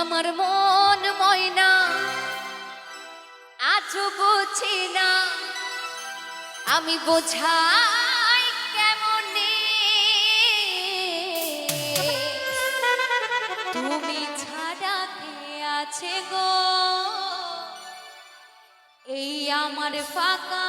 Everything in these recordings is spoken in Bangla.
আমার মন ময়না, আজও বুঝি না। আমি বোঝাই কেমনে? তুমি ছাড়া আছে গো? এই আমার ফাঁকা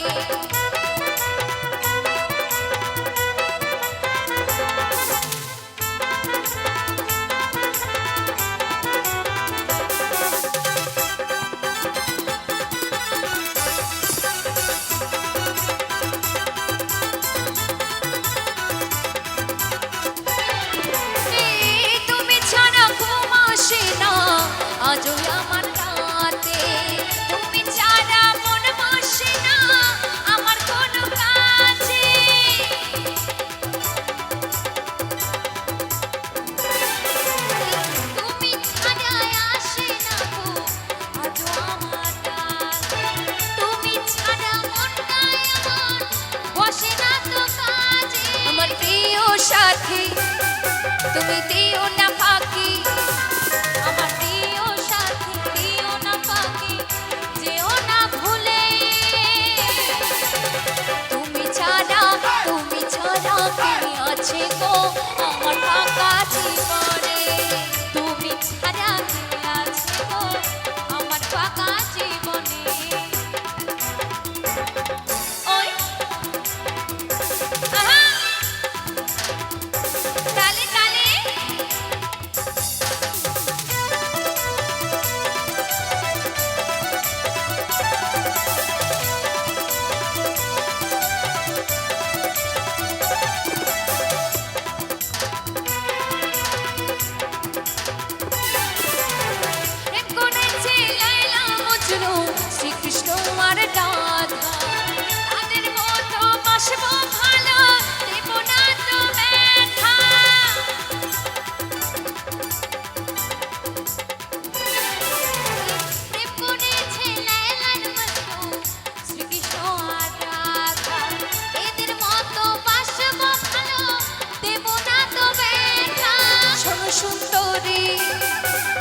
তুমি দিও না ফাঁকি আমার প্রিয় সাথী, দিও না ফাঁকি যেও না ভুলে। তুমি ছাড়া তুমি ছাড়া আছে গো? সুন্দরী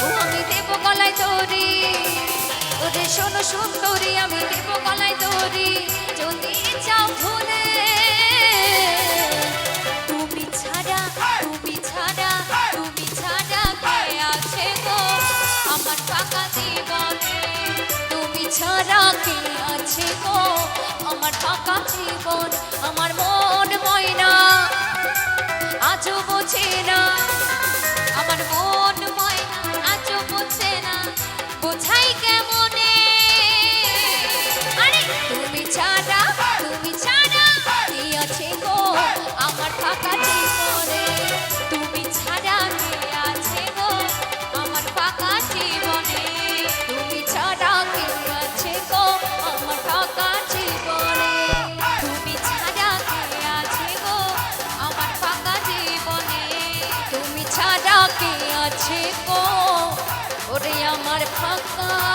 ও আমি দেব গলায় দড়ি ওরে শোনো সুন্দরী আমি দেব গলায় দড়ি যদি চাও ভুলে তুমি ছাড়া তুমি ছাড়া তুমি ছাড়া কে আছে গো? আমার ফাঁকা জীবনে তুমি ছাড়া কে আছে গো? আমার ফাঁকা জীবন আমার মন ময়না আজও বোঝে না। আমার মন ওরে আমার ফাঁকা